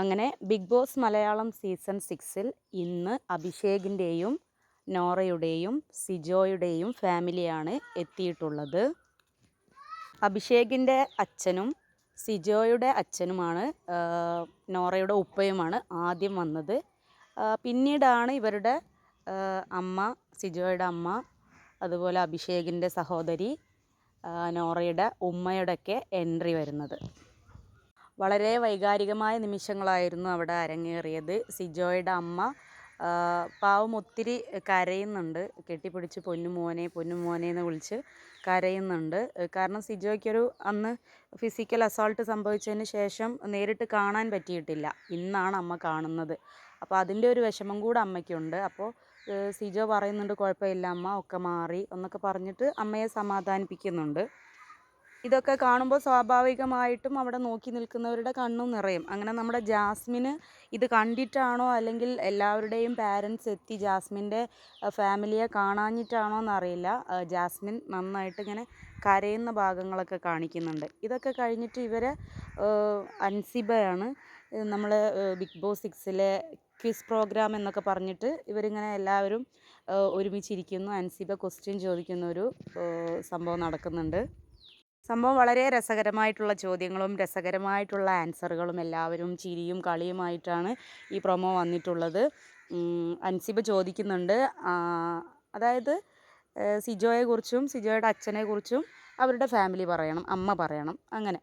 അങ്ങനെ big boss Malayalam season സിക്സിൽ ഇന്ന് അഭിഷേകിന്റെയും നോറയുടെയും സിജോയുടെയും ഫാമിലിയാണ് എത്തിയിട്ടുള്ളത്. അഭിഷേകിന്റെ അച്ഛനും സിജോയുടെ അച്ഛനുമാണ് നോറയുടെ ഉപ്പയുമാണ് ആദ്യം വന്നത്. പിന്നീടാണ് ഇവരുടെ അമ്മ സിജോയുടെ അമ്മ അതുപോലെ അഭിഷേകിന്റെ സഹോദരി നോറയുടെ ഉമ്മയുടെയൊക്കെ എൻട്രി വരുന്നത്. വളരെ വൈകാരികമായ നിമിഷങ്ങളായിരുന്നു അവിടെ അരങ്ങേറിയത്. സിജോയുടെ അമ്മ പാവം ഒത്തിരി കരയുന്നുണ്ട്. കെട്ടിപ്പിടിച്ച് പൊന്നുമോനെ പൊന്നുമോനെ എന്ന് വിളിച്ച് കരയുന്നുണ്ട്. കാരണം സിജോയ്ക്കൊരു അന്ന് ഫിസിക്കൽ അസോൾട്ട് സംഭവിച്ചതിന് ശേഷം നേരിട്ട് കാണാൻ പറ്റിയിട്ടില്ല. ഇന്നാണ് അമ്മ കാണുന്നത്. അപ്പോൾ അതിന്റെ ഒരു വിഷമം കൂടെ അമ്മയ്ക്കുണ്ട്. അപ്പോൾ സിജോ പറയുന്നുണ്ട് കുഴപ്പമില്ല അമ്മ ഒക്കെ മാറി എന്നൊക്കെ പറഞ്ഞിട്ട് അമ്മയെ സമാധാനിപ്പിക്കുന്നുണ്ട്. ഇതൊക്കെ കാണുമ്പോൾ സ്വാഭാവികമായിട്ടും അവിടെ നോക്കി നിൽക്കുന്നവരുടെ കണ്ണും നിറയും. അങ്ങനെ നമ്മുടെ ജാസ്മിന് ഇത് കണ്ടിട്ടാണോ അല്ലെങ്കിൽ എല്ലാവരുടെയും പാരൻസ് എത്തി ജാസ്മിന്റെ ഫാമിലിയെ കാണാഞ്ഞിട്ടാണോ എന്നറിയില്ല. ജാസ്മിൻ നന്നായിട്ട് ഇങ്ങനെ കരയുന്ന ഭാഗങ്ങളൊക്കെ കാണിക്കുന്നുണ്ട്. ഇതൊക്കെ കഴിഞ്ഞിട്ട് ഇവരെ അൻസിബയാണ് നമ്മൾ ബിഗ് ബോസ് സിക്സിലെ ക്വിസ് പ്രോഗ്രാം എന്നൊക്കെ പറഞ്ഞിട്ട് ഇവരിങ്ങനെ എല്ലാവരും ഒരുമിച്ചിരിക്കുന്നു. അൻസിബ ക്വസ്റ്റ്യൻ ചോദിക്കുന്ന ഒരു സംഭവം നടക്കുന്നുണ്ട്. സംഭവം വളരെ രസകരമായിട്ടുള്ള ചോദ്യങ്ങളും രസകരമായിട്ടുള്ള ആൻസറുകളും എല്ലാവരും ചിരിയും കളിയുമായിട്ടാണ് ഈ പ്രൊമോ വന്നിട്ടുള്ളത്. അൻസിബ ചോദിക്കുന്നുണ്ട് അതായത് സിജോയെ സിജോയെക്കുറിച്ചും സിജോയുടെ അച്ഛനെക്കുറിച്ചും അവരുടെ ഫാമിലി പറയണം അമ്മ പറയണം അങ്ങനെ.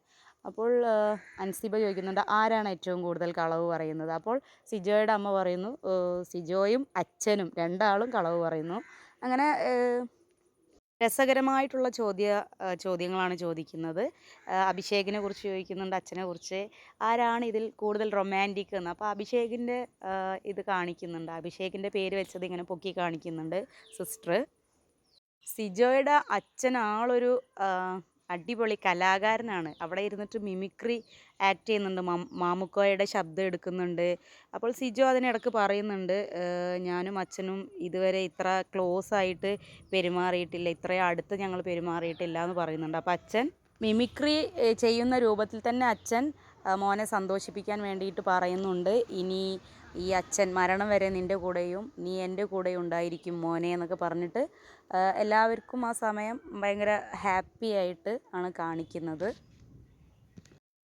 അപ്പോൾ അൻസിബ ചോദിക്കുന്നുണ്ട് ആരാണ് ഏറ്റവും കൂടുതൽ കളവ് പറയുന്നത്? അപ്പോൾ സിജോയുടെ അമ്മ പറയുന്നു സിജോയും അച്ഛനും രണ്ടാളും കളവ് പറയുന്നു. അങ്ങനെ രസകരമായിട്ടുള്ള ചോദ്യ ചോദ്യങ്ങളാണ് ചോദിക്കുന്നത്. അഭിഷേകിനെ കുറിച്ച് ചോദിക്കുന്നുണ്ട് അച്ഛനെ കുറിച്ച്. ആരാണ് ഇതിൽ കൂടുതൽ റൊമാന്റിക് എന്ന്? അപ്പോൾ അഭിഷേകിന്റെ ഇത് കാണിക്കുന്നുണ്ട്. അഭിഷേകിന്റെ പേര് വെച്ചത് ഇങ്ങനെ പൊക്കി കാണിക്കുന്നുണ്ട് സിസ്റ്റർ. സിജോയുടെ അച്ഛൻ ആളൊരു അടിപൊളി കലാകാരനാണ്. അവിടെ ഇരുന്നിട്ട് മിമിക്രി ആക്ട് ചെയ്യുന്നുണ്ട്. മാമുക്കോയുടെ ശബ്ദം എടുക്കുന്നുണ്ട്. അപ്പോൾ സിജോ അതിനിടക്ക് പറയുന്നുണ്ട് ഞാനും അച്ഛനും ഇതുവരെ ഇത്ര ക്ലോസ് ആയിട്ട് പെരുമാറിയിട്ടില്ല. ഇത്രയും അടുത്ത് ഞങ്ങൾ പെരുമാറിയിട്ടില്ല എന്ന് പറയുന്നുണ്ട്. അപ്പോൾ അച്ഛൻ മിമിക്രി ചെയ്യുന്ന രൂപത്തിൽ തന്നെ അച്ഛൻ മോനെ സന്തോഷിപ്പിക്കാൻ വേണ്ടിയിട്ട് പറയുന്നുണ്ട്. ഇനി ഈ അച്ഛൻ മരണം വരെ നിന്റെ കൂടെയും നീ എന്റെ കൂടെ ഉണ്ടായിരിക്കും മോനെ എന്നൊക്കെ പറഞ്ഞിട്ട് എല്ലാവർക്കും ആ സമയം ഭയങ്കര ഹാപ്പി ആയിട്ട് ആണ് കാണിക്കുന്നത്.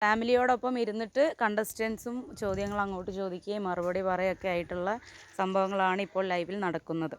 ഫാമിലിയോടൊപ്പം ഇരുന്നിട്ട് കണ്ടസ്റ്റൻസും ചോദ്യങ്ങൾ അങ്ങോട്ട് ചോദിക്കുകയും മറുപടി പറയുകയൊക്കെ ആയിട്ടുള്ള സംഭവങ്ങളാണ് ഇപ്പോൾ ലൈവിൽ നടക്കുന്നത്.